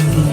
Mm-hmm.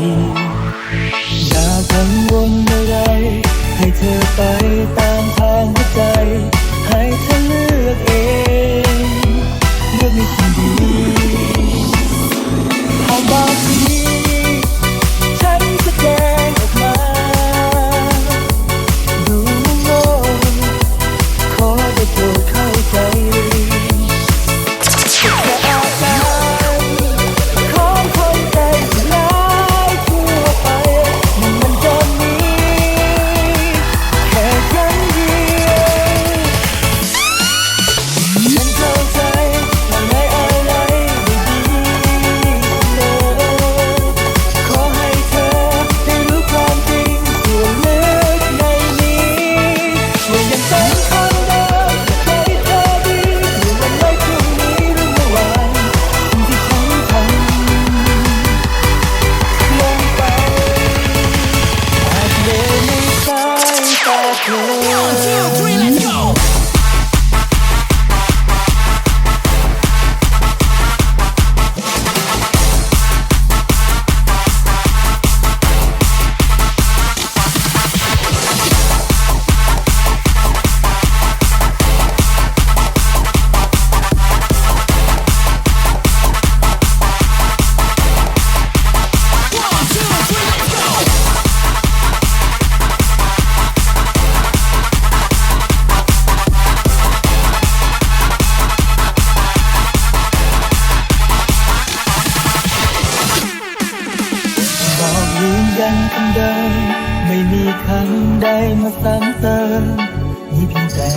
มีเพียงแต่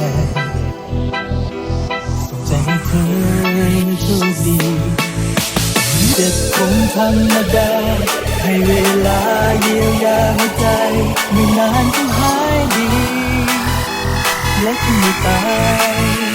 ใจเธอโชคดีเจ็บคงธรรมดา ให้เวลาเยียวยาหัวใจ ไม่นานก็หายดี และไม่ตาย